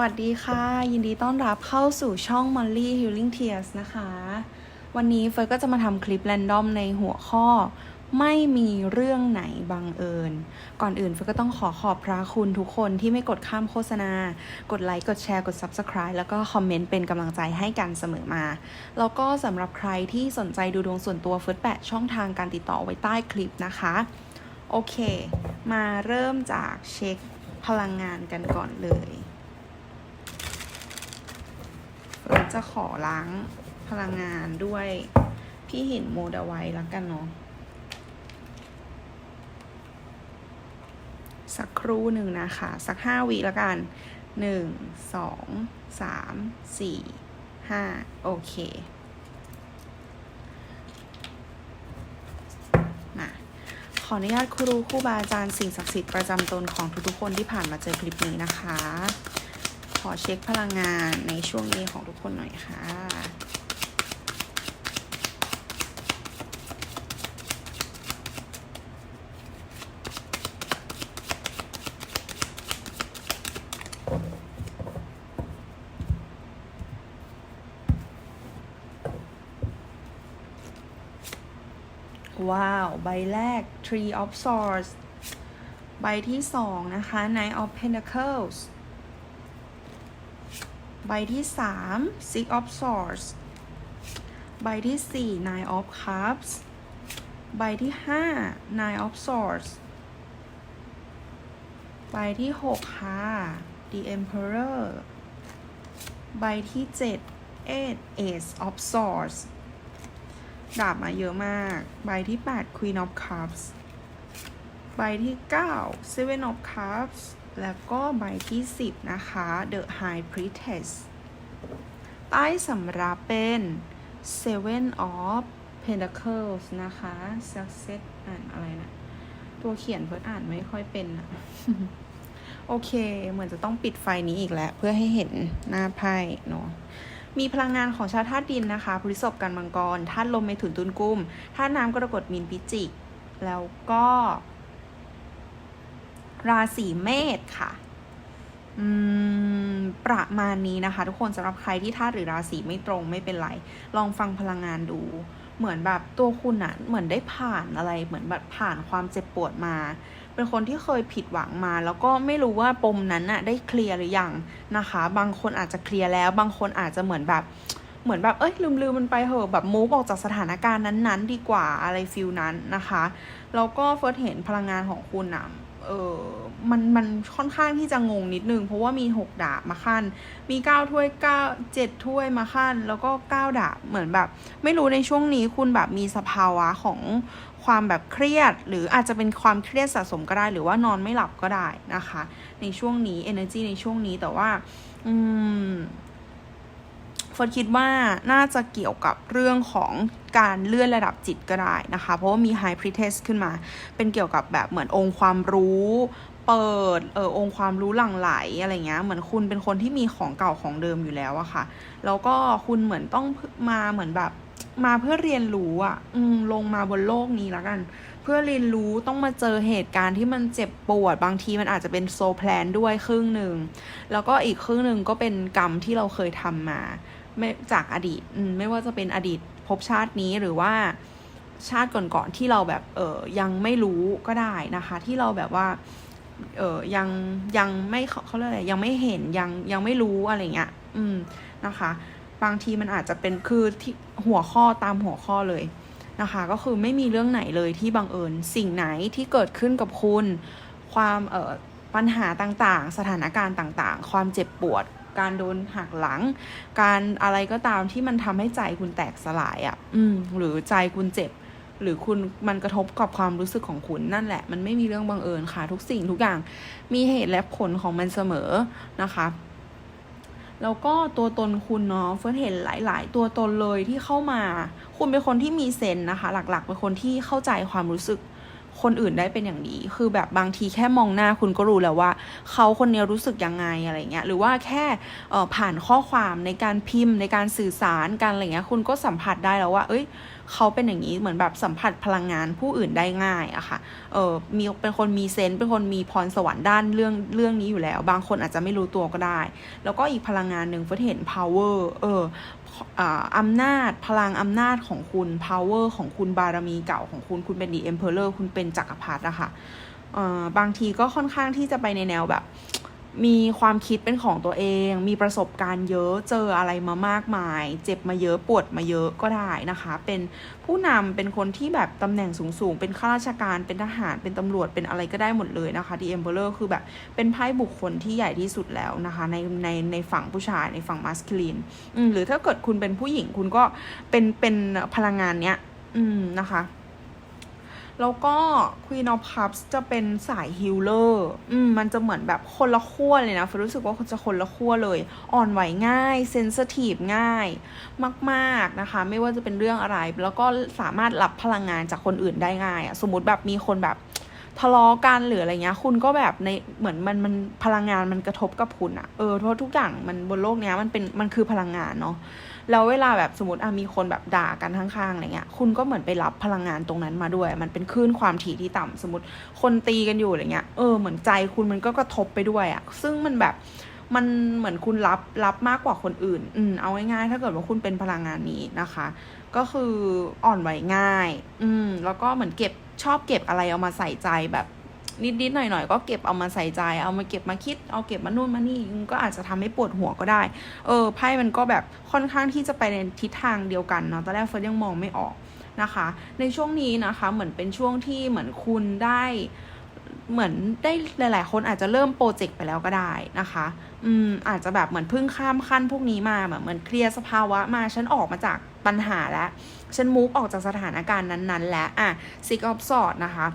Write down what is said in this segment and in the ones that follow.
วัสดีค่ะ ยินดีต้อนรับเข้าสู่ช่อง Molly Healing Tears นะคะ วันนี้เฟิร์สก็จะมาทำคลิปแรนดอมในหัวข้อ ไม่มีเรื่องไหนบังเอิญ ก่อนอื่นเฟิร์สก็ต้องขอขอบพระคุณทุกคนที่ไม่กดข้ามโฆษณา กดไลค์ กดแชร์ กด Subscribe แล้วก็คอมเมนต์เป็นกำลังใจให้กันเสมอมา แล้วก็สำหรับใครที่สนใจดูดวงส่วนตัวเฟิร์สแปะช่องทางการติดต่อไว้ใต้คลิปนะคะ โอเค มาเริ่มจากเช็คพลังงานกันก่อนเลย เราจะขอล้างพลังงานด้วยพี่หินโมดาไว้แล้วกันเนาะสักครู่หนึ่งนะคะ สักห้าวิแล้วกันหนึ่งสองสามสี่ห้าโอเคมาขออนุญาตครูครูบาอาจารย์สิ่งศักดิ์สิทธิ์ประจำตนของทุกๆคนที่ผ่านมาเจอคลิปนี้นะคะ อเช็คพลังงานในช่วงนี้ของทุกคนหน่อยค่ะ ว้าว ใบแรก Tree of Swords ใบที่สองนะคะ Knight of Pentacles ใบที่สาม Six of Swords ใบที่สี่ Nine of Cups ใบที่ห้า Nine of Swords ใบที่หกค่ะ The Emperor ใบที่เจ็ด Eight Ace of Swords ดาบมาเยอะมาก ใบที่ 8 Queen of Cups ใบที่ 9 Seven of Cups แล้วก็ใบที่ 10 นะคะ The High Priestess ใต้สำรับเป็น Seven of Pentacles นะคะ Success อ่านอะไรนะ ตัวเขียนเพิ่นอ่านไม่ค่อยเป็นนะโอเค เหมือนจะต้องปิดไฟนี้อีกแล้ว เพื่อให้เห็นหน้าไพ่เนาะมีพลังงานของชาวธาตุดินนะคะพฤษภกันมังกรธาตุลมเมถุนตุลกุมธาตุน้ำกรกฎมีนพิจิก แล้วก็ ราศีเมษค่ะประมาณนี้นะคะ ทุกคนสำหรับใครที่ธาตุหรือราศีไม่ตรงไม่เป็นไร ลองฟังพลังงานดู เหมือนแบบตัวคุณอะเหมือนได้ผ่านอะไร เหมือนแบบผ่านความเจ็บปวดมา เป็นคนที่เคยผิดหวังมา แล้วก็ไม่รู้ว่าปมนั้นน่ะได้เคลียร์หรือยังนะคะ บางคนอาจจะเคลียร์แล้ว บางคนอาจจะเหมือนแบบเหมือนแบบเอ้ยลืมลืมมันไปเหอะแบบมูฟออกจากสถานการณ์นั้นๆ ดีกว่าอะไรฟิลนั้นนะคะแล้วก็เฟิร์สเห็นพลังงานของคุณอะ เออมันมันค่อนข้างที่จะงงนิดนึง เพราะว่ามีหกดาบมาขั้น มีเก้าถ้วยเก้าเจ็ดถ้วยมาขั้น แล้วก็เก้าดาบเหมือนแบบ ไม่รู้ในช่วงนี้คุณแบบมีสภาวะของความแบบเครียด หรืออาจจะเป็นความเครียดสะสมก็ได้ หรือว่านอนไม่หลับก็ได้นะคะ ในช่วงนี้ energy ในช่วงนี้แต่ว่า อืม เฟิร์สคิดว่าน่าจะเกี่ยวกับเรื่องของการเลื่อนระดับจิตก็ได้นะคะ เพราะว่ามี high priestess ขึ้นมา เป็นเกี่ยวกับแบบเหมือนองค์ความรู้เปิดเออองค์ความรู้หลั่งไหลอะไรเงี้ยเหมือนคุณเป็นคนที่มีของเก่าของเดิมอยู่แล้วอะค่ะ แล้วก็คุณเหมือนต้องมาเหมือนแบบมาเพื่อเรียนรู้อะอืมลงมาบนโลกนี้แล้วกัน เพื่อเรียนรู้ต้องมาเจอเหตุการณ์ที่มันเจ็บปวด บางทีมันอาจจะเป็นโซแพลนด้วยครึ่งหนึ่ง แล้วก็อีกครึ่งหนึ่งก็เป็นกรรมที่เราเคยทำมา ไม่จากอดีตไม่ว่าจะเป็นอดีตภพชาตินี้หรือว่าชาติก่อนๆที่เราแบบเออยังไม่รู้ก็ได้นะคะ ที่เราแบบว่าเออยังยังไม่เขาเรียกอะไรยังไม่เห็นยังยังไม่รู้อะไรเงี้ยอืมนะคะ บางทีมันอาจจะเป็นคือที่หัวข้อตามหัวข้อเลยนะคะ ก็คือไม่มีเรื่องไหนเลยที่บังเอิญสิ่งไหนที่เกิดขึ้นกับคุณ ความเออปัญหาต่างๆ สถานการณ์ต่างๆ ความเจ็บปวด การโดนหักหลัง การอะไรก็ตามที่มันทำให้ใจคุณแตกสลายอะ่ะ อืม หรือใจคุณเจ็บ หรือคุณมันกระทบกับความรู้สึกของคุณนั่นแหละ มันไม่มีเรื่องบังเอิญค่ะ ทุกสิ่งทุกอย่างมีเหตุและผลของมันเสมอนะคะแล้วก็ตัวตนคุณเนาะเฟิร์สเห็นหลาย ๆ ตัวตนเลยที่เข้ามา คุณเป็นคนที่มีเซนส์นะคะ หลัก ๆ เป็นคนที่เข้าใจความรู้สึก คนอื่นได้เป็นอย่างดีคือแบบบางทีแค่มองหน้าคุณก็รู้แล้วว่า เขาคนนี้รู้สึกยังไงอะไรเงี้ย หรือว่าแค่ผ่านข้อความในการพิมพ์ในการสื่อสารกันอะไรเงี้ย คุณก็สัมผัสได้แล้วว่า เอ้ย เขาเป็นอย่างนี้เหมือนแบบสัมผัสพลังงานผู้อื่นได้ง่ายอะค่ะ เออมีเป็นคนมีเซนส์เป็นคนมีพรสวรรค์ด้านเรื่องเรื่องนี้อยู่แล้ว บางคนอาจจะไม่รู้ตัวก็ได้ แล้วก็อีกพลังงานหนึ่งเฟิร์สเห็น power เออ อ่าอำนาจพลังอำนาจของคุณ power ของคุณบารมีเก่าของคุณ คุณเป็น the emperor คุณเป็นจักรพรรดิอะค่ะเอ่อบางทีก็ค่อนข้างที่จะไปในแนวแบบ มีความคิดเป็นของตัวเอง มีประสบการณ์เยอะ เจออะไรมามากมาย เจ็บมาเยอะ ปวดมาเยอะก็ได้นะคะ เป็นผู้นำเป็นคนที่แบบตำแหน่งสูงๆ เป็นข้าราชการ เป็นทหาร เป็นตำรวจ เป็นอะไรก็ได้หมดเลยนะคะ The Emperor คือแบบเป็นไพ่บุคคลที่ใหญ่ที่สุดแล้วนะคะ ในในในฝั่งผู้ชาย ในฝั่งมัสคิลินอืมหรือถ้าเกิดคุณเป็นผู้หญิงคุณก็เป็นเป็นพลังงานเนี้ย อืมนะคะ แล้วก็ Queen of Cups จะเป็นสายฮิลเลอร์อืมมันจะเหมือนแบบคนละขั้วเลยนะฟรู้สึกว่าจะคนละขั้วเลย อ่อนไหวง่ายเซน i ทีฟง่าย มากๆนะคะ ไม่ว่าจะเป็นเรื่องอะไร แล้วก็สามารถรับพลังงานจากคนอื่นได้ง่ายอะสมมติแบบมีคนแบบทะเลาะกันหรืออะไรเงี้ย คุณก็แบบในเหมือนมันมันพลังงานมันกระทบกับคุณอะเออเพราะทุกอย่างมันบนโลกเนี้ยมันเป็นมันคือพลังงานเนาะ แล้วเวลาแบบสมมติอะมีคนแบบด่ากันข้างๆอะไรเงี้ยคุณก็เหมือนไปรับพลังงานตรงนั้นมาด้วย มันเป็นคลื่นความถี่ที่ต่ำสมมติคนตีกันอยู่อะไรเงี้ยเออเหมือนใจคุณมันก็กระทบไปด้วยอะซึ่งมันแบบมันเหมือนคุณรับรับมากกว่าคนอื่น อืมเอาง่ายๆ ถ้าเกิดว่าคุณเป็นพลังงานนี้นะคะ ก็คืออ่อนไหวง่าย อืม แล้วก็เหมือนเก็บชอบเก็บอะไรเอามาใส่ใจแบบ นิดๆหน่อยๆ ก็เก็บเอามาใส่ใจ เอามาเก็บมาคิด เอาเก็บมานู่นมานี่ก็อาจจะทำให้ปวดหัวก็ได้ เออไพ่มันก็แบบค่อนข้างที่จะไปในทิศทางเดียวกันเนาะตอนแรกเฟิร์สยังมองไม่ออกนะคะ ในช่วงนี้นะคะเหมือนเป็นช่วงที่เหมือนคุณได้เหมือนได้หลาย ๆ คนอาจจะเริ่มโปรเจกต์ไปแล้วก็ได้นะคะ อืมอาจจะแบบเหมือนเพิ่งข้ามขั้นพวกนี้มาแบบเหมือนเคลียร์สภาวะมาฉันออกมาจากปัญหาแล้ว ฉันมูฟออกจากสถานการณ์นั้น ๆ แล้วอะซิกออฟสอดนะคะ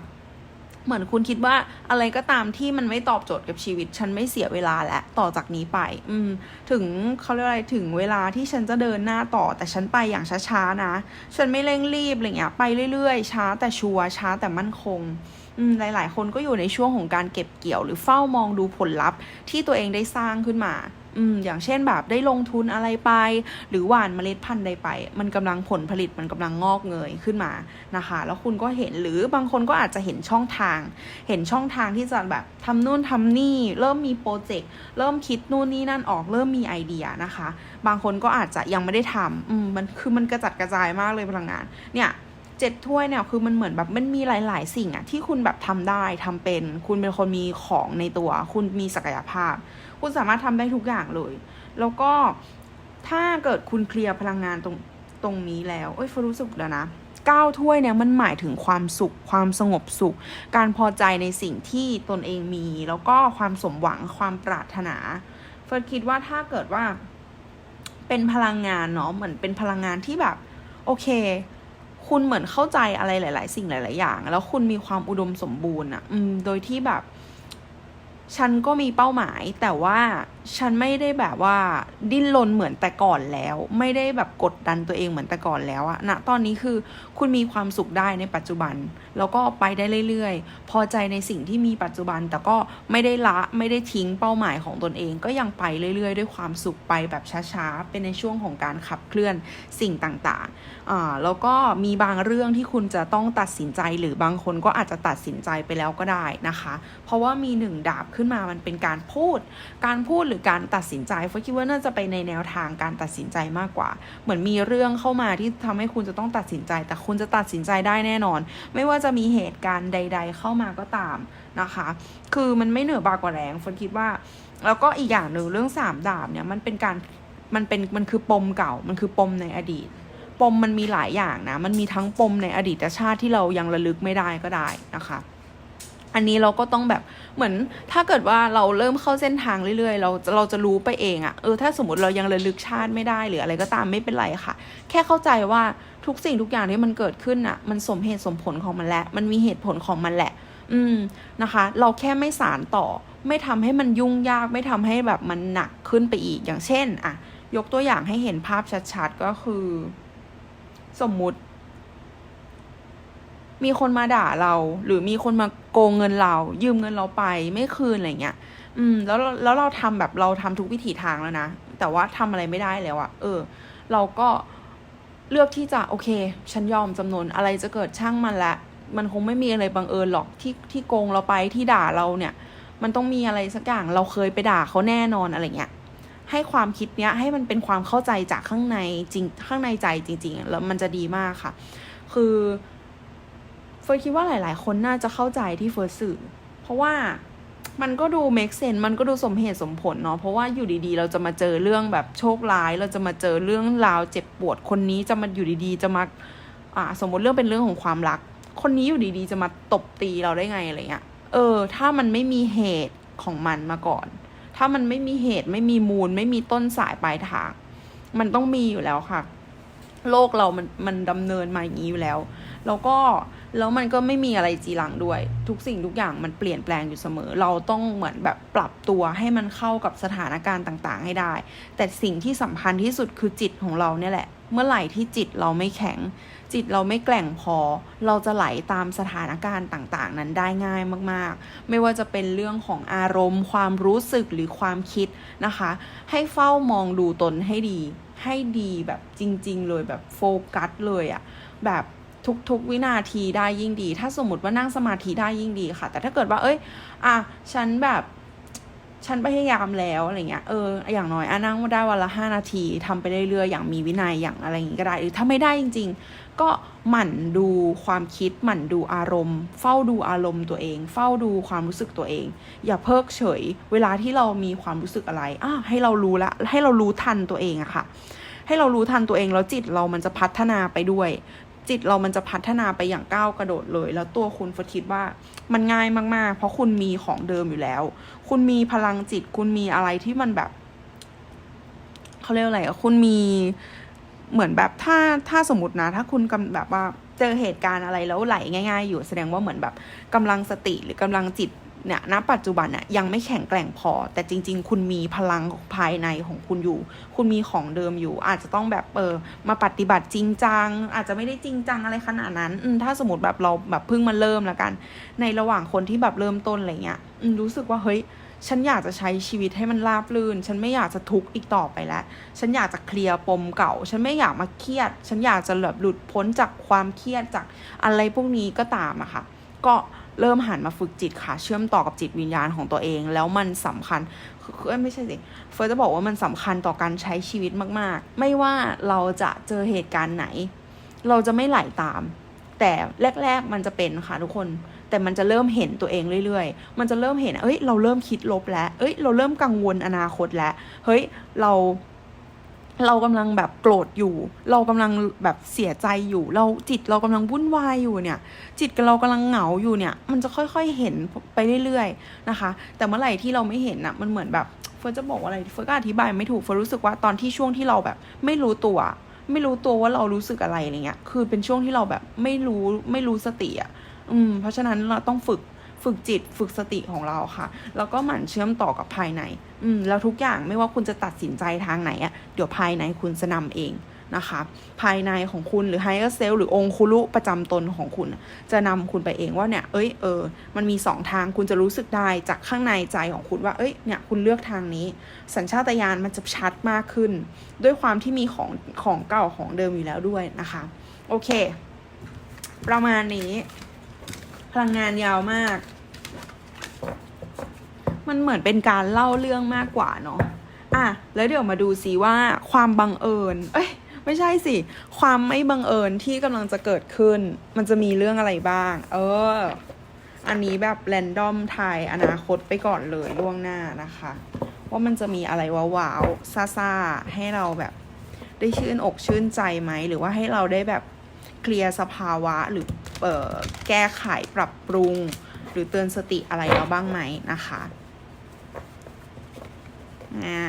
เหมือนคุณคิดว่าอะไรก็ตามที่มันไม่ตอบโจทย์กับชีวิต ฉันไม่เสียเวลาแล้วต่อจากนี้ไป อืม ถึงเขาเรียกอะไรถึงเวลาที่ฉันจะเดินหน้าต่อ แต่ฉันไปอย่างช้าๆนะ ฉันไม่เร่งรีบอะไรเงี้ยไปเรื่อยๆ ช้าแต่ชัวร์ช้าแต่มั่นคงหลาย ๆ คนก็อยู่ในช่วงของการเก็บเกี่ยว หรือเฝ้ามองดูผลลัพธ์ที่ตัวเองได้สร้างขึ้นมา อืมอย่างเช่นแบบได้ลงทุนอะไรไป หรือหว่านเมล็ดพันธุ์ใดไป มันกำลังผลผลิตมันกำลังงอกเงยขึ้นมานะคะ แล้วคุณก็เห็นหรือบางคนก็อาจจะเห็นช่องทาง เห็นช่องทางที่จะแบบทำนู่นทำนี่ เริ่มมีโปรเจกต์เริ่มคิดนู่นนี่นั่นออกเริ่มมีไอเดียนะคะ บางคนก็อาจจะยังไม่ได้ทำอืมมันคือมันกระจัดกระจายมากเลยพลังงานเนี่ยเจ็ดถ้วยเนี่ยคือมันเหมือนแบบมันมีหลาย ๆ สิ่งอะที่คุณแบบทำได้ทำเป็น คุณเป็นคนมีของในตัว คุณมีศักยภาพ คุณสามารถทำได้ทุกอย่างเลย แล้วก็ถ้าเกิดคุณเคลียร์พลังงานตรงตรงนี้แล้วเอ้ยฟรู้สึกแล้วนะเก้าถ้วยเนี่ยมันหมายถึงความสุข ความสงบสุข การพอใจในสิ่งที่ตนเองมี แล้วก็ความสมหวังความปรารถนา เฟิร์สคิดว่าถ้าเกิดว่า เป็นพลังงานเนาะเหมือนเป็นพลังงานที่แบบ โอเค คุณเหมือนเข้าใจอะไรหลาย ๆ สิ่งหลาย ๆ อย่าง แล้วคุณมีความอุดมสมบูรณ์อะอืม โดยที่แบบ ฉันก็มีเป้าหมายแต่ว่าฉันไม่ได้แบบว่าดิ้นรนเหมือนแต่ก่อนแล้ว ไม่ได้แบบกดดันตัวเองเหมือนแต่ก่อนแล้วอะณตอนนี้คือคุณมีความสุขได้ในปัจจุบัน แล้วก็ไปได้เรื่อยๆ พอใจในสิ่งที่มีปัจจุบัน แต่ก็ไม่ได้ละไม่ได้ทิ้งเป้าหมายของตนเอง ก็ยังไปเรื่อยๆ ด้วยความสุขไปแบบช้าๆ เป็นในช่วงของการขับเคลื่อนสิ่งต่างๆอ่าแล้วก็มีบางเรื่องที่คุณจะต้องตัดสินใจหรือบางคนก็อาจจะตัดสินใจไปแล้วก็ได้นะคะ เพราะว่ามีหนึ่งดาบขึ้นมามันเป็นการพูด การพูดหรือการตัดสินใจเฟคิดว่าน่าจะไปในแนวทางการตัดสินใจมากกว่า เหมือนมีเรื่องเข้ามาที่ทำให้คุณจะต้องตัดสินใจ แต่คุณจะตัดสินใจได้แน่นอน ไม่ว่าจะมีเหตุการณ์ใด ๆ เข้ามาก็ตามนะคะ คือมันไม่เหนือบากว่าแรงฝนคิดว่า แล้วก็อีกอย่างหนึ่งเรื่องสามดาบเนี่ยมันเป็นการมันเป็นมันคือปมเก่า มันคือปมในอดีต ปมมันมีหลายอย่างนะ มันมีทั้งปมในอดีตชาติที่เรายังระลึกไม่ได้ก็ได้นะคะ อันนี้เราก็ต้องแบบเหมือนถ้าเกิดว่าเราเริ่มเข้าเส้นทางเรื่อยๆ เราเราจะรู้ไปเองอะเออถ้าสมมติเรายังระลึกชาติไม่ได้หรืออะไรก็ตามไม่เป็นไรค่ะ แค่เข้าใจว่าทุกสิ่งทุกอย่างที่มันเกิดขึ้นอะมันสมเหตุสมผลของมันแหละมันมีเหตุผลของมันแหละ อืมนะคะ เราแค่ไม่สารต่อ ไม่ทำให้มันยุ่งยาก ไม่ทำให้แบบมันหนักขึ้นไปอีกอย่างเช่นอะยกตัวอย่างให้เห็นภาพชัดๆก็คือ สมมุติ มีคนมาด่าเรา หรือมีคนมาโกงเงินเรา ยืมเงินเราไปไม่คืนอะไรเงี้ย อืม แล้วแล้วเราทำแบบเราทำทุกวิถีทางแล้วนะ แต่ว่าทำอะไรไม่ได้แล้วอะเออ เราก็เลือกที่จะโอเค ฉันยอมจำนนอะไรจะเกิดช่างมันละมันคงไม่มีอะไรบังเอิญหรอกที่ที่โกงเราไปที่ด่าเราเนี่ย มันต้องมีอะไรสักอย่างเราเคยไปด่าเขาแน่นอนอะไรเงี้ยให้ความคิดเนี้ยให้มันเป็นความเข้าใจจากข้างในจริงข้างในใจจริง ๆ แล้วมันจะดีมากค่ะ คือ เฟิร์สคิดว่าหลาย ๆ คนน่าจะเข้าใจที่เฟิร์สสื่อ เพราะว่ามันก็ดู make sense มันก็ดูสมเหตุสมผลเนาะ เพราะว่าอยู่ดี ๆ เราจะมาเจอเรื่องแบบโชคร้าย เราจะมาเจอเรื่องราวเจ็บปวด คนนี้จะมาอยู่ดีๆ จะมาอ่าสมมติเรื่องเป็นเรื่องของความรัก คนนี้อยู่ดีๆ จะมาตบตีเราได้ไงอะไรเงี้ย เออ ถ้ามันไม่มีเหตุของมันมาก่อน ถ้ามันไม่มีเหตุไม่มีมูล ไม่มีต้นสายปลายทาง มันต้องมีอยู่แล้วค่ะ โลกเรามันมันดำเนินมาอย่างนี้อยู่แล้ว แล้วก็แล้วมันก็ไม่มีอะไรจีรังด้วย ทุกสิ่งทุกอย่างมันเปลี่ยนแปลงอยู่เสมอ เราต้องเหมือนแบบปรับตัวให้มันเข้ากับสถานการณ์ต่างๆ ให้ได้ แต่สิ่งที่สำคัญที่สุดคือจิตของเราเนี่ยแหละ เมื่อไหร่ที่จิตเราไม่แข็ง จิตเราไม่แกร่งพอ เราจะไหลตามสถานการณ์ต่างๆ นั้นได้ง่ายมากๆ ไม่ว่าจะเป็นเรื่องของอารมณ์ ความรู้สึกหรือความคิดนะคะ ให้เฝ้ามองดูตนให้ดี ให้ดีแบบจริง ๆ เลยแบบโฟกัสเลยอะแบบ ทุกๆวินาทีได้ยิ่งดี ถ้าสมมติว่านั่งสมาธิได้ยิ่งดีค่ะ แต่ถ้าเกิดว่าเอ้ย อะฉันแบบฉันพยายามแล้วอะไรเงี้ย เออ อย่างน้อยอะนั่งได้วันละห้านาทีทำไปเรื่อยๆ อย่างมีวินัย อย่างอะไรอย่างงี้ก็ได้ หรือถ้าไม่ได้จริง ๆ ก็หมั่นดูความคิด หมั่นดูอารมณ์ เฝ้าดูอารมณ์ตัวเอง เฝ้าดูความรู้สึกตัวเอง อย่าเพิกเฉย เวลาที่เรามีความรู้สึกอะไร อะให้เรารู้ละ ให้เรารู้ทันตัวเองอะค่ะ ให้เรารู้ทันตัวเองแล้วจิตเรามันจะพัฒนาไปด้วย จิตเรามันจะพัฒนาไปอย่างก้าวกระโดดเลย แล้วตัวคุณฟคิดว่ามันง่ายมาก ๆ เพราะคุณมีของเดิมอยู่แล้ว คุณมีพลังจิต คุณมีอะไรที่มันแบบเขาเรียกอะไรอะคุณมีเหมือนแบบถ้าถ้าสมมตินะ ถ้าคุณกำแบบว่าเจอเหตุการณ์อะไรแล้วไหลง่าย ๆ อยู่แสดงว่าเหมือนแบบกำลังสติหรือกำลังจิต เนี่ยณปัจจุบันน่ะยังไม่แข็งแกร่งพอ แต่จริง ๆ คุณมีพลังภายในของคุณอยู่ คุณมีของเดิมอยู่ อาจจะต้องแบบเออมาปฏิบัติจริงจัง อาจจะไม่ได้จริงจังอะไรขนาดนั้นถ้าสมมติแบบเราแบบเพิ่งมาเริ่มแล้วกัน ในระหว่างคนที่แบบเริ่มต้นอะไรเงี้ยรู้สึกว่าเฮ้ยฉันอยากจะใช้ชีวิตให้มันราบรื่น ฉันไม่อยากจะทุกข์อีกต่อไปแล้ว ฉันอยากจะเคลียร์ปมเก่า ฉันไม่อยากมาเครียด ฉันอยากจะแบบหลุดพ้นจากความเครียดจากอะไรพวกนี้ก็ตามอะค่ะ ก็ เริ่มหันมาฝึกจิตค่ะ เชื่อมต่อกับจิตวิญญาณของตัวเอง แล้วมันสำคัญคือไม่ใช่สิเฟิร์สจะบอกว่ามันสำคัญต่อการใช้ชีวิตมาก ๆ ไม่ว่าเราจะเจอเหตุการณ์ไหน เราจะไม่ไหลตาม แต่แรก ๆ มันจะเป็นค่ะทุกคนแต่มันจะเริ่มเห็นตัวเองเรื่อยๆ มันจะเริ่มเห็น เอ้ย เราเริ่มคิดลบแล้ว เอ้ย เราเริ่มกังวลอนาคตแล้ว เฮ้ย เรา เรากำลังแบบโกรธอยู่ เรากำลังแบบเสียใจอยู่ เราจิตเรากำลังวุ่นวายอยู่เนี่ย จิตเรากำลังเหงาอยู่เนี่ย มันจะค่อยๆเห็นไปเรื่อยๆนะคะ แต่เมื่อไหร่ที่เราไม่เห็นอะมันเหมือนแบบเฟิร์สจะบอกว่าอะไรเฟิร์สก็อธิบายไม่ถูกเฟิร์สรู้สึกว่าตอนที่ช่วงที่เราแบบ ไม่รู้ตัว ไม่รู้ตัวว่าเรารู้สึกอะไรอะไรเงี้ย คือเป็นช่วงที่เราแบบไม่รู้ไม่รู้สติอะ อืม เพราะฉะนั้นเราต้องฝึก ฝึกจิตฝึกสติของเราค่ะ แล้วก็หมั่นเชื่อมต่อกับภายใน อืม แล้วทุกอย่างไม่ว่าคุณจะตัดสินใจทางไหนอะเดี๋ยวภายในคุณจะนำเองนะคะ ภายในของคุณหรือ higher self หรือองคุลุประจำตนของคุณ จะนำคุณไปเองว่าเนี่ย เอ้ยเออ มันมีสองทางคุณจะรู้สึกได้จากข้างในใจของคุณว่า เอ้ยเนี่ยคุณเลือกทางนี้ สัญชาตญาณมันจะชัดมากขึ้น ด้วยความที่มีของของเก่าของเดิมอยู่แล้วด้วยนะคะ โอเค ประมาณนี้ พลังงานยาวมาก มันเหมือนเป็นการเล่าเรื่องมากกว่าเนาะอะแล้วเดี๋ยวมาดูซิว่าความบังเอิญ เอ้ยไม่ใช่สิ ความไม่บังเอิญที่กำลังจะเกิดขึ้น มันจะมีเรื่องอะไรบ้าง เออ อันนี้แบบแรนดอมทายอนาคตไปก่อนเลยล่วงหน้านะคะ ว่ามันจะมีอะไรว้าวๆซ่าๆให้เราแบบ ได้ชื่นอกชื่นใจไหม หรือว่าให้เราได้แบบเคลียร์สภาวะหรือ แก้ไขปรับปรุง หรือเตือนสติอะไรเราบ้างไหมนะคะอ่า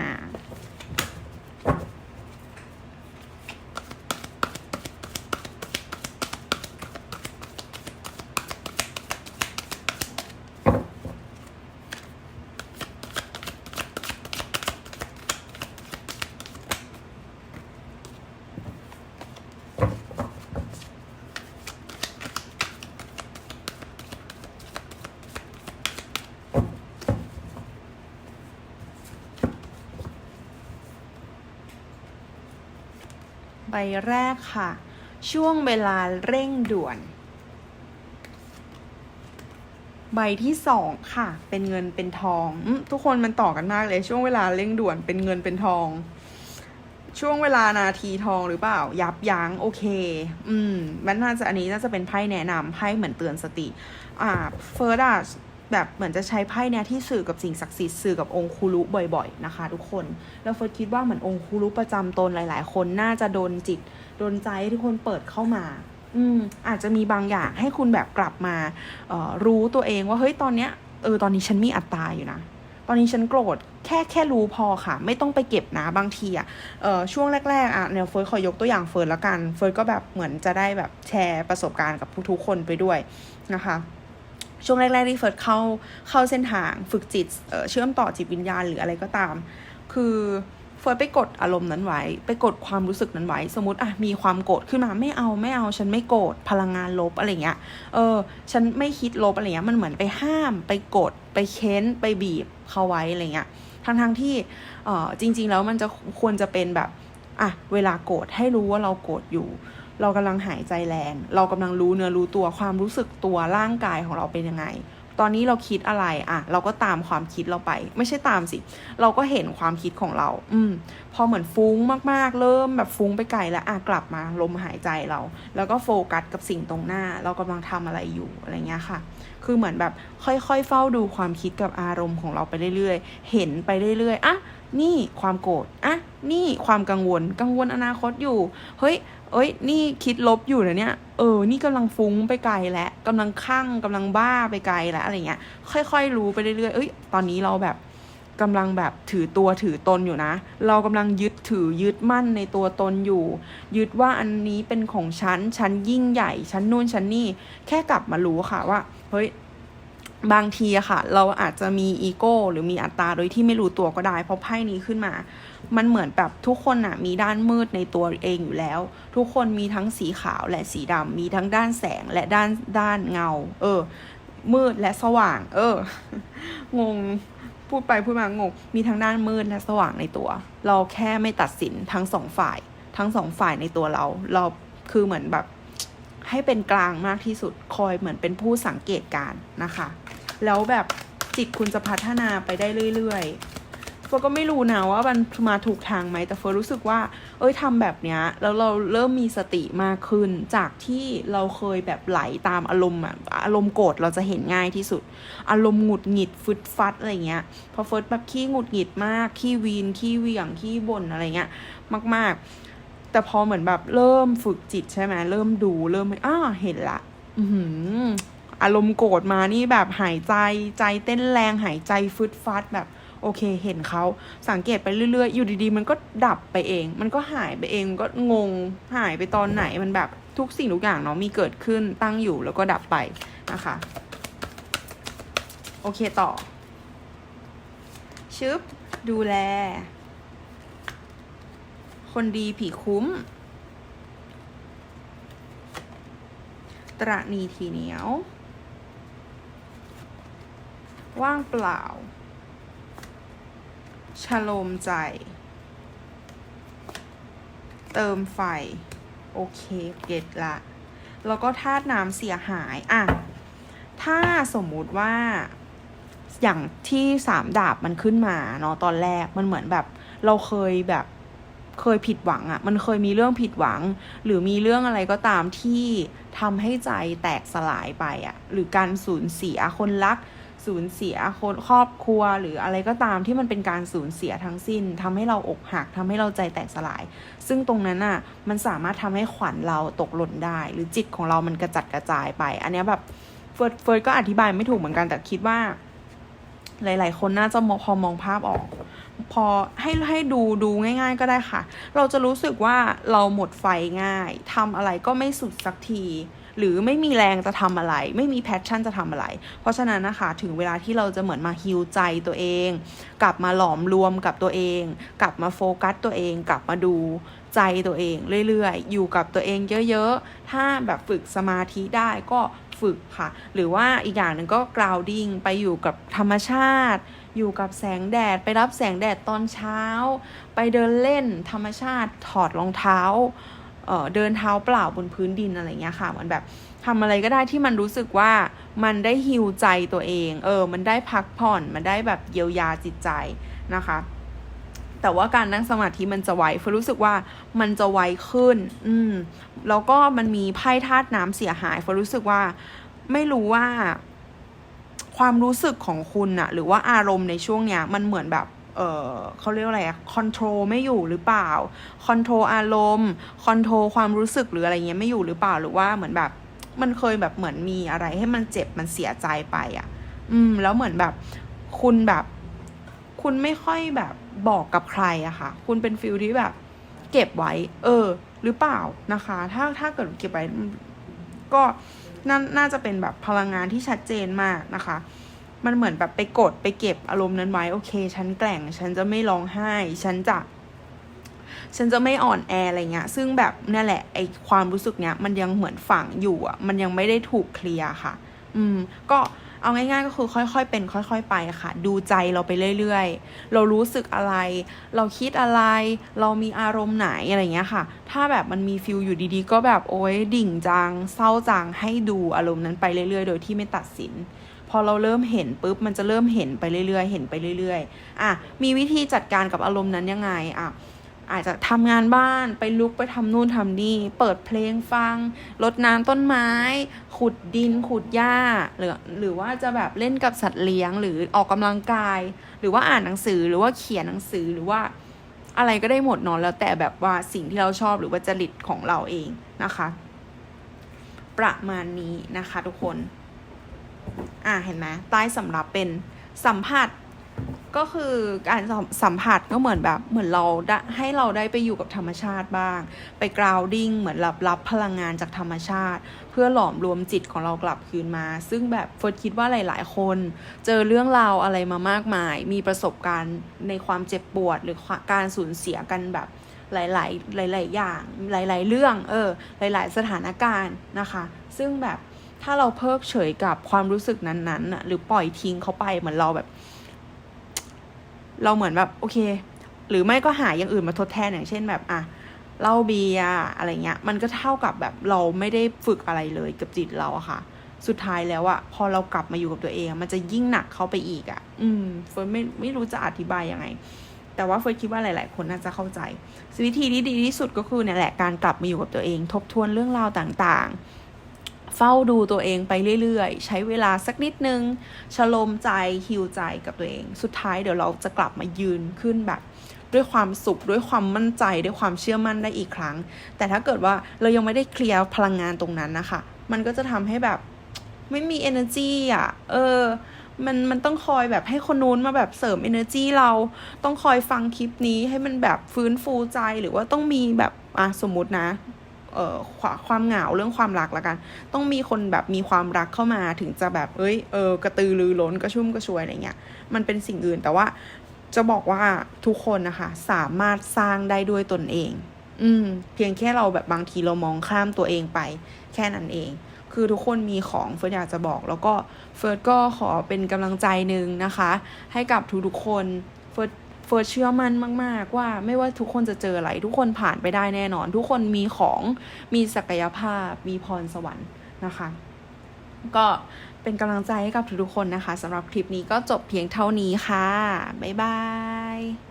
ใบแรกค่ะ ช่วงเวลาเร่งด่วน ใบที่สองค่ะ เป็นเงินเป็นทองอทุกคนมันต่อกันมากเลย ช่วงเวลาเร่งด่วนเป็นเงินเป็นทอง ช่วงเวลานาทีทองหรือเปล่า ยับยั้งโอเค อืมมันน่าจะอันนี้น่าจะเป็นไพ่แนะนำไพ่เหมือนเตือนสติ อ่าเฟิร์สอะ แบบเหมือนจะใช้ไพ่เนี้ยที่สื่อกับสิ่งศักดิ์สิทธิ์สื่อกับองค์คุรุบ่อยๆนะคะ ทุกคน แล้วเฟิร์สคิดว่าเหมือนองค์คุรุประจำตนหลายๆ คนน่าจะโดนจิตโดนใจทุกคนเปิดเข้ามา อืมอาจจะมีบางอย่างให้คุณแบบกลับมาเอ่อรู้ตัวเองว่าเฮ้ยตอนเนี้ยเออตอนนี้ฉันมีอัตตาอยู่นะตอนนี้ฉันโกรธแค่แค่รู้พอค่ะ ไม่ต้องไปเก็บนะบางทีอะเออช่วงแรกๆอะเนี่ยเฟิร์สขอยกตัวอย่างเฟิร์สละกันเฟิร์สก็แบบเหมือนจะได้แบบแชร์ประสบการณ์กับทุกๆคนไปด้วยนะคะ ช่วงแรกๆที่เฟิร์สเข้าเข้าเส้นทางฝึกจิตเชื่อมต่อจิตวิญญาณหรืออะไรก็ตาม คือเฟิร์สไปกดอารมณ์นั้นไว้ ไปกดความรู้สึกนั้นไว้ สมมติอะมีความโกรธขึ้นมาไม่เอาไม่เอาฉันไม่โกรธพลังงานลบอะไรเงี้ยเออฉันไม่คิดลบอะไรเงี้ยมันเหมือนไปห้ามไปกดไปเค้นไปบีบเขาไว้อะไรเงี้ยทั้งทั้งๆที่เออจริง ๆ แล้วมันจะควรจะเป็นแบบอะเวลาโกรธให้รู้ว่าเราโกรธอยู่ เรากำลังหายใจแรง เรากำลังรู้เนื้อรู้ตัวความรู้สึกตัวร่างกายของเราเป็นยังไง ตอนนี้เราคิดอะไรอะ เราก็ตามความคิดเราไป ไม่ใช่ตามสิ เราก็เห็นความคิดของเรา อืม พอเหมือนฟุ้งมากๆ เริ่มแบบฟุ้งไปไกลแล้วอะกลับมาลมหายใจเรา แล้วก็โฟกัสกับสิ่งตรงหน้า เรากำลังทำอะไรอยู่อะไรเงี้ยค่ะ คือเหมือนแบบค่อยๆ เฝ้าดูความคิดกับอารมณ์ของเราไปเรื่อยๆ เห็นไปเรื่อยๆอะนี่ความโกรธอะนี่ความกังวล กังวลอนาคตอยู่ เฮ้ย เอ้ย นี่คิดลบอยู่นะเนี่ย เออ นี่กำลังฟุ้งไปไกลแล้วกำลังคลั่งกำลังบ้าไปไกลแล้วอะไรเงี้ย ค่อย ๆ รู้ไปเรื่อยๆ เอ้ย ตอนนี้เราแบบกำลังแบบถือตัวถือตนอยู่นะ เรากำลังยึดถือยึดมั่นในตัวตนอยู่ ยึดว่าอันนี้เป็นของฉัน ฉันยิ่งใหญ่ ฉันนู่นฉันนี่ แค่กลับมารู้ค่ะว่า เฮ้ย บางทีอะค่ะ เราอาจจะมีอีโก้หรือมีอัตตาโดยที่ไม่รู้ตัวก็ได้ เพราะไพ่นี้ขึ้นมา มันเหมือนแบบทุกคนอะมีด้านมืดในตัวเองอยู่แล้ว ทุกคนมีทั้งสีขาวและสีดำมีทั้งด้านแสงและด้านด้านเงา เออ มืดและสว่าง เออ งงพูดไปพูดมางงมีทั้งด้านมืดและสว่างในตัว เราแค่ไม่ตัดสินทั้งสองฝ่าย ทั้งสองฝ่ายในตัวเรา เราคือเหมือนแบบให้เป็นกลางมากที่สุดคอยเหมือนเป็นผู้สังเกตการณ์นะคะ แล้วแบบจิตคุณจะพัฒนาไปได้เรื่อยๆ ฟิร์ก็ไม่รู้นะว่ามันมาถูกทางไหมแต่เฟิร์นรู้สึกว่า เอ้ยทำแบบเนี้ยแล้วเราเริ่มมีสติมากขึ้น จากที่เราเคยแบบไหลตามอารมณ์อะอารมณ์โกรธเราจะเห็นง่ายที่สุด อารมณ์หงุดหงิดฟึดฟัดอะไรเงี้ยพอเฟิร์สแบบขี้หงุดหงิดมากขี้วีนขี้เวียงขี้บ่นอะไรเงี้ยมาก ๆ แต่พอเหมือนแบบเริ่มฝึกจิตใช่ไหมเริ่มดูเริ่มอ้าเห็นละ อืออารมณ์โกรธมานี่แบบหายใจใจเต้นแรงหายใจฟึดฟัดแบบ โอเค เห็นเขาสังเกตไปเรื่อยๆ อยู่ดีๆ มันก็ดับไปเอง มันก็หายไปเองก็งงหายไปตอนไหนมันแบบทุกสิ่งทุกอย่างเนาะมีเกิดขึ้นตั้งอยู่แล้วก็ดับไปนะคะ โอเคต่อ ชึบ ดูแล คนดีผีคุ้ม ตระนีทีเหนียว ว่างเปล่า ชโลมใจ เติมไฟ โอเคเก็ตละ แล้วก็ธาตุน้ำเสียหาย อะ ถ้าสมมุติว่าอย่างที่สามดาบมันขึ้นมาเนาะตอนแรกมันเหมือนแบบ เราเคยแบบเคยผิดหวังอะ่ะ มันเคยมีเรื่องผิดหวัง หรือมีเรื่องอะไรก็ตามที่ทำให้ใจแตกสลายไปอะ่ะ หรือการสูญเสียคนรัก สูญเสียคนครอบครัว หรืออะไรก็ตามที่มันเป็นการสูญเสียทั้งสิ้นทำให้เราอกหักทำให้เราใจแตกสลาย ซึ่งตรงนั้นอะมันสามารถทำให้ขวัญเราตกหล่นได้ หรือจิตของเรามันกระจัดกระจายไป อันนี้แบบเฟิร์สเฟิร์สก็อธิบายไม่ถูกเหมือนกันแต่คิดว่า หลาย ๆ คนน่าจะมพอมองภาพออก พอให้ให้ดูดูง่าย ๆ ก็ได้ค่ะ เราจะรู้สึกว่าเราหมดไฟง่ายทำอะไรก็ไม่สุดสักที หรือไม่มีแรงจะทำอะไร ไม่มีแพชชั่นจะทำอะไร เพราะฉะนั้นนะคะถึงเวลาที่เราจะเหมือนมาฮิวใจตัวเอง กลับมาหลอมรวมกับตัวเอง กลับมาโฟกัสตัวเอง กลับมาดูใจตัวเองเรื่อยๆ อยู่กับตัวเองเยอะๆ ถ้าแบบฝึกสมาธิได้ก็ฝึกค่ะ หรือว่าอีกอย่างหนึ่งก็ grounding ไปอยู่กับธรรมชาติ อยู่กับแสงแดด ไปรับแสงแดดตอนเช้า ไปเดินเล่นธรรมชาติ ถอดรองเท้า เดินเท้าเปล่าบนพื้นดินอะไรเงี้ยค่ะ มันแบบทำอะไรก็ได้ที่มันรู้สึกว่ามันได้ฮิวใจตัวเอง เออ มันได้พักผ่อน มันได้แบบเยียวยาจิตใจนะคะ แต่ว่าการนั่งสมาธิมันจะไวเฟรู้สึกว่ามันจะไวขึ้น อืม แล้วก็มันมีไพ่ธาตุน้ำเสียหายเฟรู้สึกว่าไม่รู้ว่า ความรู้สึกของคุณอะหรือว่าอารมณ์ในช่วงเนี้ย มันเหมือนแบบ เออเขาเรียกอะไรอะคอนโทรลไม่อยู่หรือเปล่าคอนโทรลอารมณ์คอนโทรลความรู้สึกหรืออะไรเงี้ยไม่อยู่หรือเปล่าหรือว่าเหมือนแบบมันเคยแบบเหมือนมีอะไรให้มันเจ็บมันเสียใจไปอะอืม แล้วเหมือนแบบ คุณแบบ คุณไม่ค่อยแบบบอกกับใครอะค่ะ คุณเป็นฟิลที่แบบ เก็บไว้ เออ หรือเปล่านะคะ ถ้าถ้าเกิดเก็บไว้ก็นาน่าจะเป็นแบบพลังงานที่ชัดเจนมากนะคะ มันเหมือนแบบไปกดไปเก็บอารมณ์นั้นไว้โอเค ฉันแกล่ง ฉันจะไม่ร้องไห้ ฉันจะ ฉันจะไม่อ่อนแออะไรเงี้ย ซึ่งแบบนั่นแหละไอความรู้สึกเนี้ย มันยังเหมือนฝังอยู่อะ มันยังไม่ได้ถูกเคลียร์ค่ะ อืม ก็เอาง่ายๆก็คือค่อยๆ เป็นค่อยๆ ไปค่ะ ดูใจเราไปเรื่อยๆ เรารู้สึกอะไร เราคิดอะไร เรามีอารมณ์ไหนอะไรเงี้ยค่ะ ถ้าแบบมันมีฟิลอยู่ดีๆ ก็แบบโอ๊ยดิ่งจัง เศร้าจังให้ดูอารมณ์นั้นไปเรื่อยๆ โดยที่ไม่ตัดสิน พอเราเริ่มเห็นปุ๊บมันจะเริ่มเห็นไปเรื่อยๆ เห็นไปเรื่อยๆ อะมีวิธีจัดการกับอารมณ์นั้นยังไงอะอาจจะทำงานบ้านไปลุกไปทำนู่นทำนี่ เปิดเพลงฟังรดน้ำต้นไม้ ขุดดินขุดหญ้า หรือหรือว่าจะแบบเล่นกับสัตว์เลี้ยง หรือออกกำลังกาย หรือว่าอ่านหนังสือหรือว่าเขียนหนังสือหรือว่า อะไรก็ได้หมดนอนแล้วแต่แบบว่าสิ่งที่เราชอบหรือว่าจริตของเราเองนะคะ ประมาณนี้นะคะทุกคน อ่าเห็นไหมใต้สำรับเป็นสัมผัส ก็คือการสัมผัสก็เหมือนแบบเหมือนเราได้ให้เราได้ไปอยู่กับธรรมชาติบ้าง ไปกราวดิ้งเหมือนรับรับพลังงานจากธรรมชาติ เพื่อหลอมรวมจิตของเรากลับคืนมา ซึ่งแบบเฟิร์สคิดว่าหลาย ๆ คน เจอเรื่องราวอะไรมามากมาย มีประสบการณ์ในความเจ็บปวดหรือการสูญเสียกันแบบหลาย ๆ หลาย ๆ อย่าง หลาย ๆ เรื่อง เออ หลาย ๆ สถานการณ์นะคะ ซึ่งแบบ ถ้าเราเพิกเฉยกับความรู้สึกนั้นๆน่ะหรือปล่อยทิ้งเขาไปเหมือนเราแบบ เราเหมือนแบบโอเค หรือไม่ก็หาอย่างอื่นมาทดแทนอย่างเช่นแบบอะเล้าเบียอะไรเงี้ย มันก็เท่ากับแบบเราไม่ได้ฝึกอะไรเลยกับจิตเราอะค่ะ สุดท้ายแล้วอะพอเรากลับมาอยู่กับตัวเอง มันจะยิ่งหนักเข้าไปอีกอะอืมเฟิร์นไม่ไม่รู้จะอธิบายยังไง แต่ว่าเฟิร์นคิดว่าหลาย ๆ คนน่าจะเข้าใจวิธีที่ดีที่สุดก็คือเนี่ยแหละการกลับมาอยู่กับตัวเอง ทบทวนเรื่องราวต่าง ๆ เฝ้าดูตัวเองไปเรื่อยๆ ใช้เวลาสักนิดนึง ชโลมใจฮิวใจกับตัวเอง สุดท้ายเดี๋ยวเราจะกลับมายืนขึ้นแบบด้วยความสุขด้วยความมั่นใจด้วยความเชื่อมั่นได้อีกครั้ง แต่ถ้าเกิดว่าเรายังไม่ได้เคลียร์พลังงานตรงนั้นนะคะ มันก็จะทำให้แบบไม่มี energy อะ เออ มันมันต้องคอยแบบให้คนนู้นมาแบบเสริม energy เราต้องคอยฟังคลิปนี้ให้มันแบบฟื้นฟูใจหรือว่าต้องมีแบบอะสมมตินะ เอ่อความเหงาเรื่องความรักละกัน ต้องมีคนแบบมีความรักเข้ามาถึงจะแบบเอ้ยเออกระตือรือร้นกระชุ่มกระชวยอะไรเงี้ยมันเป็นสิ่งอื่นแต่ว่าจะบอกว่าทุกคนนะคะ สามารถสร้างได้ด้วยตนเอง อืม เพียงแค่เราแบบบางทีเรามองข้ามตัวเองไป แค่นั้นเอง คือทุกคนมีของเฟิร์สอยากจะบอก แล้วก็เฟิร์สก็ขอเป็นกำลังใจหนึ่งนะคะ ให้กับทุกๆคนเฟิร์ส ฟิร์สเชื่อมั่นมาก ๆ ว่าไม่ว่าทุกคนจะเจออะไร ทุกคนผ่านไปได้แน่นอน ทุกคนมีของมีศักยภาพ มีพรสวรรค์นะคะ ก็เป็นกำลังใจให้กับทุกๆคนนะคะสำหรับคลิปนี้ก็จบเพียงเท่านี้ค่ะ บ๊ายบาย